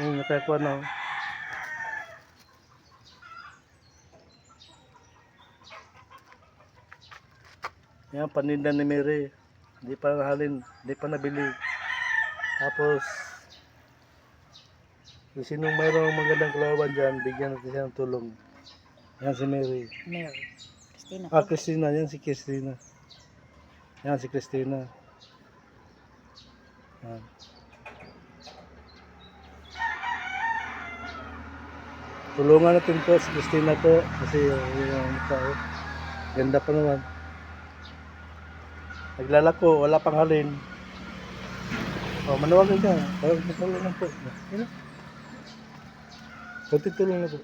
Yung nakakuha na. oh. Yan, paninda ni Mary. Hindi pa nahalin, hindi pa nabili. Tapos, kung sinong mayroong magandang kalaban dyan, bigyan natin siya ng tulong. Yan si Mary. Mary. Christina. Ah, Christina. Yan si Christina. Yan si Christina. Yan. Tulungan natin po si Christina po kasi yung tao. Ganda pa naman. Naglalako, wala pang halin. Oh, manawagan ka. Parang matulong lang po. Yan. Kunti tulong na po.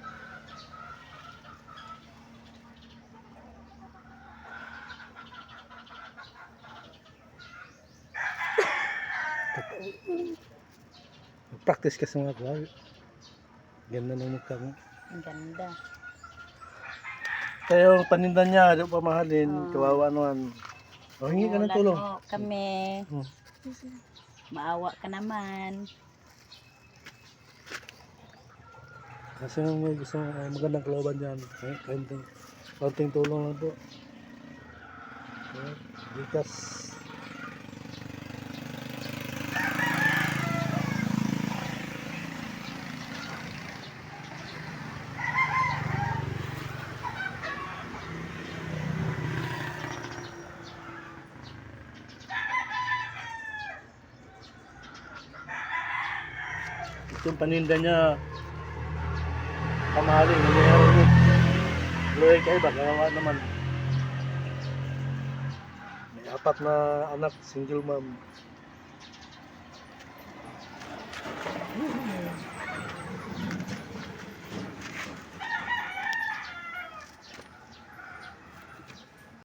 Practice ka sa mga gawa. Ganda ng mukha mo. Ang ganda. Kaya yung paninda niya, di pa mahalin, Oo. kawawa naman. O, hingi ka ng tulong. kami. Hmm. Maawa ka naman. Kasi nung may gusto uh, magandang kalaban dyan, eh, kaunting, kaunting tulong lang po. Bikas. Itong paninda niya, kamahalin, nangyayari mo. Luhay kayo ba? Kawawa naman. May apat na anak, single mom.